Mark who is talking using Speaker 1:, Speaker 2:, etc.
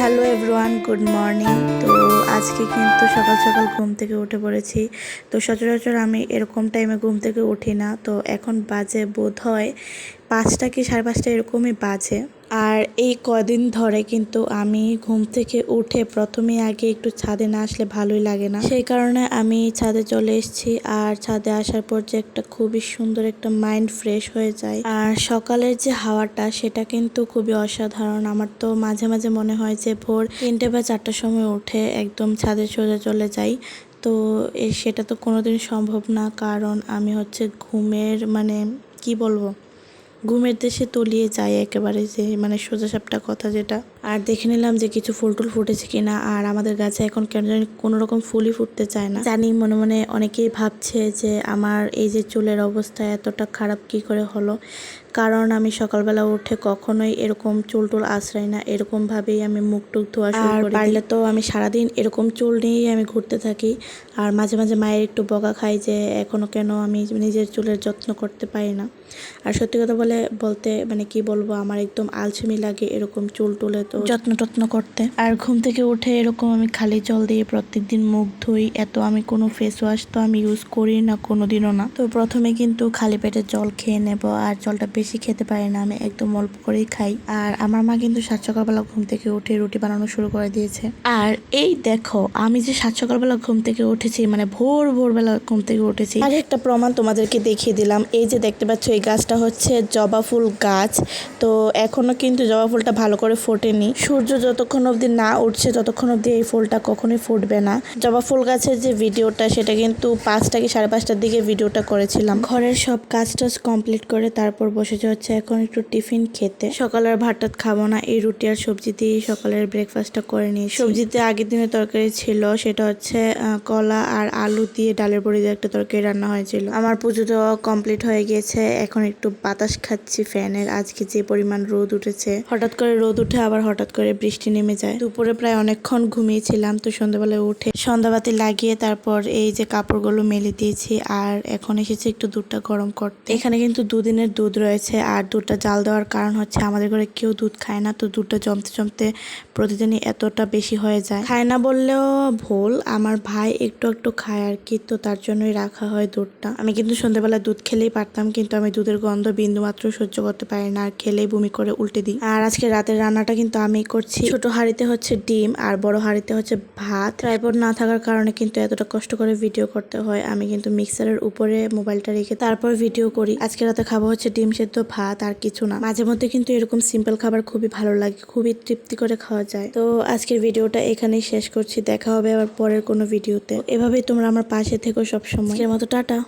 Speaker 1: Everyone, good morning. তো আজকে কিন্তু সকাল সকাল ঘুম থেকে উঠে পড়েছি। তো সচরাচর আমি এরকম টাইমে ঘুম থেকে উঠি না। তো এখন বাজে বোধ হয় পাঁচটা কি সাড়ে পাঁচটা এরকমই বাজে। আর এই কদিন ধরে কিন্তু আমি ঘুম থেকে উঠে প্রথমে আগে একটু ছাদে না আসলে ভালোই লাগে না। সেই কারণে আমি ছাদে চলে এসেছি আর ছাদে আসার পর যে একটা খুবই সুন্দর একটা মাইন্ড ফ্রেশ হয়ে যায়। আর সকালের যে হাওয়াটা সেটা কিন্তু খুবই অসাধারণ। আমার তো মাঝে মাঝে মনে হয় যে ভোর তিনটে বা চারটার সময় উঠে একদম ছাদে সোজা চলে যাই। তো সেটা তো কোনোদিন সম্ভব না। কারণ আমি হচ্ছে ঘুমের মানে কি বলব? ঘুমের দেশে তলিয়ে যায় একেবারে যে মানে সোজা সাপটা কথা যেটা। আর দেখে নিলাম যে কিছু ফুল টুল ফুটেছে কিনা আর আমাদের গাছে এখন কেন জানি কোনো রকম ফুলই ফুটতে চায় না। জানি মনে মনে অনেকেই ভাবছে যে আমার এই যে চুলের অবস্থা এতটা খারাপ কি করে হলো? কারণ আমি সকালবেলা উঠে কখনোই এরকম চুল টুল আশ্রয় না এরকমভাবেই আমি মুখ টুক ধোয়া শুরু করি। পারলে তো আমি সারাদিন এরকম চুল নিয়েই আমি ঘুরতে থাকি। আর মাঝে মাঝে মায়ের একটু বকা খাই যে এখনও কেন আমি নিজের চুলের যত্ন করতে পারি না। আর সত্যি কথা বলে বলতে মানে কি বলব আমার একদম আলসেমি লাগে এরকম চুল টুলে তো। যত্ন টত্ন করতে। আর ঘুম থেকে উঠে এরকম আমি খালি জল দিয়ে প্রত্যেকদিন মুখ ধুই এত আমি কোনো ফেস ওয়াশ তো আমি ইউজ করি না কোনো দিনও না। তো প্রথমে কিন্তু খালি পেটে জল খেয়ে নেব আর জলটা বেশি খেতে পারি না আমি একদম অল্প করেই খাই। আর আমার মা কিন্তু সাত সকালবেলা ঘুম থেকে উঠে রুটি বানানো শুরু করে দিয়েছে। আর এই দেখো আমি যে সাত সকালবেলা ঘুম থেকে উঠেছি মানে ভোর ভোরবেলা ঘুম থেকে উঠেছি। আর একটা প্রমাণ তোমাদেরকে দেখিয়ে দিলাম এই যে দেখতে পাচ্ছ এই গাছটা হচ্ছে জবা ফুল গাছ। তো এখনও কিন্তু জবা ফুলটা ভালো করে ফোটেনি। সূর্য যতক্ষণ অবধি না উঠছে, ততক্ষণ অবধি এই ফুলটা কখনোই ফুটবে না। জবা ফুল গাছের যে ভিডিওটা, সেটা কিন্তু পাঁচটা কি সাড়ে পাঁচটার দিকে ভিডিওটা করেছিলাম। ঘরের সব কাজ টাজ কমপ্লিট করে তারপর বসেছে হচ্ছে এখন একটু টিফিন খেতে। সকালের ভাত টাত খাব না, এই রুটি আর সবজি দিয়ে সকালের ব্রেকফাস্টটা করে নিই সবজিতে আগের দিনের তরকারি ছিল, সেটা হচ্ছে কলা আর আলু দিয়ে ডালের বড়ি দিয়ে একটা তরকারি রান্না হয়েছিল। আমার পুজো কমপ্লিট হয়ে গেছে এখন একটু বাতাস খাচ্ছি ফ্যানের। আজকে যে পরিমাণ রোদ উঠেছে, হঠাৎ করে রোদ উঠে আবার হঠাৎ করে বৃষ্টি নেমে যায়। দুপুরে প্রায় অনেকক্ষণ ঘুমিয়েছিলাম তো সন্ধ্যাবেলায় উঠে সন্ধ্যাবাতি লাগিয়ে তারপর এই যে কাপড়গুলো মেলে দিয়েছি আর এখন এসেছে একটু দুধটা গরম করতে। এখানে কিন্তু দুদিনের দুধ রয়েছে আর দুধটা জাল দেওয়ার কারণ হচ্ছে আমাদের ঘরে কেউ দুধ খায় না, তো দুধটা জমতে জমতে প্রতিদিনই এতটা বেশি হয়ে যায়। খায় না বললেও ভুল, আমার ভাই একটু একটু খায় আর কি, তো তার জন্যই রাখা হয় দুধটা। আমি কিন্তু সন্ধ্যাবেলা দুধ খেলেই পারতাম, কিন্তু আমি দুধের গন্ধ বিন্দু মাত্র সহ্য করতে পারি না আর খেলেই বমি করে উল্টে দিই। আর আজকে রাতের রান্নাটা কিন্তু আমি করছি। ছোট হাঁড়িতে হচ্ছে ডিম আর বড় হাঁড়িতে হচ্ছে ভাত। ট্রাইপড না থাকার কারণে কিন্তু এতটা কষ্ট করে ভিডিও করতে হয়। আমি কিন্তু মিক্সারের উপরে মোবাইলটা রেখে তারপর ভিডিও করি। আজকে রাতে খাব হচ্ছে ডিম সেদ্ধ, ভাত আর কিছু না। মাঝে মধ্যে কিন্তু এরকম সিম্পল খাবার খুবই ভালো লাগে, খুবই তৃপ্তি করে খাওয়া যায়। তো আজকের ভিডিওটা এখানেই শেষ করছি। দেখা হবে আবার পরের কোনো ভিডিওতে এভাবেই তোমরা আমার পাশে থেকো সবসময়। এর মতো টাটা।